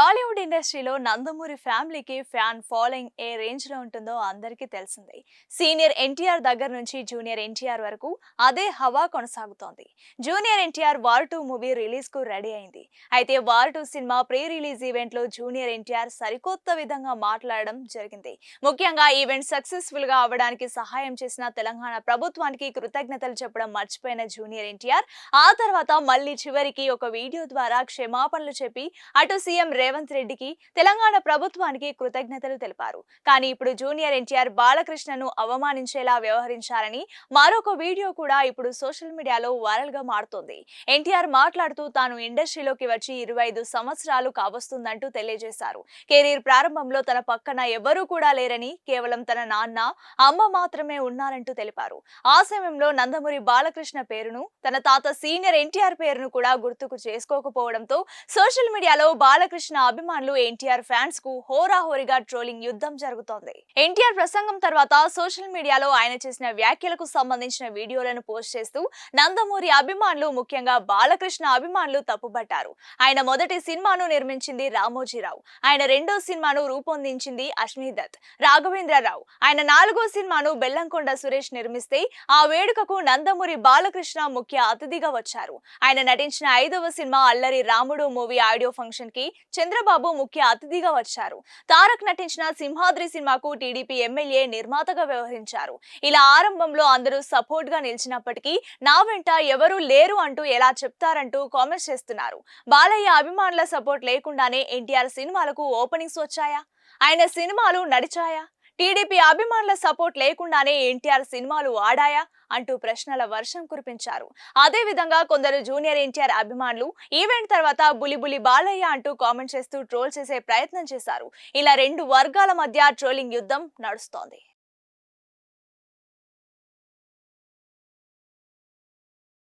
టాలీవుడ్ ఇండస్ట్రీలో నందమూరి ఫ్యామిలీకి fan following ఏ రేంజ్లో ఉంటుందో అందరికీ తెలిసిందే. సీనియర్ ఎన్టీఆర్ దగ్గర నుంచి జూనియర్ ఎన్టీఆర్ వరకు అదే హవా కొనసాగుతోంది. Junior NTR war two movie రిలీజ్కు ready అయింది. అయితే war two cinema pre release ఈవెంట్లో జూనియర్ ఎన్టీఆర్ సరికొత్త విధంగా మాట్లాడడం జరిగింది. ముఖ్యంగా ఈవెంట్ సక్సెస్ఫుల్గా అవ్వడానికి సహాయం చేసిన తెలంగాణ ప్రభుత్వానికి కృతజ్ఞతలు చెప్పడం మర్చిపోయిన జూనియర్ ఎన్టీఆర్ ఆ తర్వాత మళ్ళీ చివరికి ఒక వీడియో ద్వారా క్షమాపణలు చెప్పి అటు సీఎం రేవంత్ రేవంత్ రెడ్డికి తెలంగాణ ప్రభుత్వానికి కృతజ్ఞతలు తెలిపారు. కానీ ఇప్పుడు జూనియర్ ఎన్టీఆర్ బాలకృష్ణను అవమానించేలా వ్యవహరించారని మరొక వీడియో కూడా ఇప్పుడు సోషల్ మీడియాలో వైరల్గా మారుతోంది. ఎన్టీఆర్ మాట్లాడుతూ తాను ఇండస్ట్రీలోకి వచ్చి ఇరవై ఐదు సంవత్సరాలు కావస్తుందంటూ తెలియజేశారు. కెరీర్ ప్రారంభంలో తన పక్కన ఎవరూ కూడా లేరని కేవలం తన నాన్న అమ్మ మాత్రమే ఉన్నారంటూ తెలిపారు. ఆ సమయంలో నందమూరి బాలకృష్ణ పేరును తన తాత సీనియర్ ఎన్టీఆర్ పేరును కూడా గుర్తుకు చేసుకోకపోవడంతో సోషల్ మీడియాలో బాలకృష్ణ అభిమానులు ఎన్టీఆర్ ఫ్యాన్స్కు హోరాహోరీగా ట్రోలింగ్ యుద్ధం జరుగుతోంది. ఎన్టీఆర్ ప్రసంగం తర్వాత సోషల్ మీడియాలో ఆయన చేసిన వ్యాఖ్యలకు సంబంధించిన వీడియోలను పోస్ట్ చేస్తూ నందమూరి అభిమానులు ముఖ్యంగా బాలకృష్ణ అభిమానులు తప్పుబట్టారు ఆయన మొదటి సినిమాను నిర్మించింది రామోజీరావు. ఆయన రెండో సినిమాను రూపొందించింది అశ్మి దత్ రాఘవేంద్రరావు. ఆయన నాలుగో సినిమాను బెల్లంకొండ సురేష్ నిర్మిస్తే ఆ వేడుకకు నందమూరి బాలకృష్ణ ముఖ్య అతిథిగా వచ్చారు. ఆయన నటించిన ఐదవ సినిమా అల్లరి రాముడు మూవీ ఆడియో ఫంక్షన్కి చంద్రబాబు ముఖ్య అతిథిగా వచ్చారు. తారక్ నటించిన సింహాద్రి సినిమాకు టీడీపీ ఎమ్మెల్యే నిర్మాతగా వ్యవహరించారు. ఇలా ఆరంభంలో అందరూ సపోర్ట్గా నిలిచినప్పటికీ నా వెంట ఎవరూ లేరు అంటూ ఎలా చెప్తారంటూ కామెంట్స్ చేస్తున్నారు. బాలయ్య అభిమానుల సపోర్ట్ లేకుండానే ఎన్టీఆర్ సినిమాలకు ఓపెనింగ్స్ వచ్చాయా? ఆయన సినిమాలు నడిచాయా? టీడీపీ అభిమానుల సపోర్ట్ లేకుండానే ఎన్టీఆర్ సినిమాలు ఆడాయా అంటూ ప్రశ్నల వర్షం కురిపించారు. అదే విధంగా కొందరు జూనియర్ ఎన్టీఆర్ అభిమానులు ఈవెంట్ తర్వాత బులిబులి బాలయ్య అంటూ కామెంట్ చేస్తూ ట్రోల్ చేసే ప్రయత్నం చేశారు. ఇలా రెండు వర్గాల మధ్య ట్రోలింగ్ యుద్ధం నడుస్తోంది.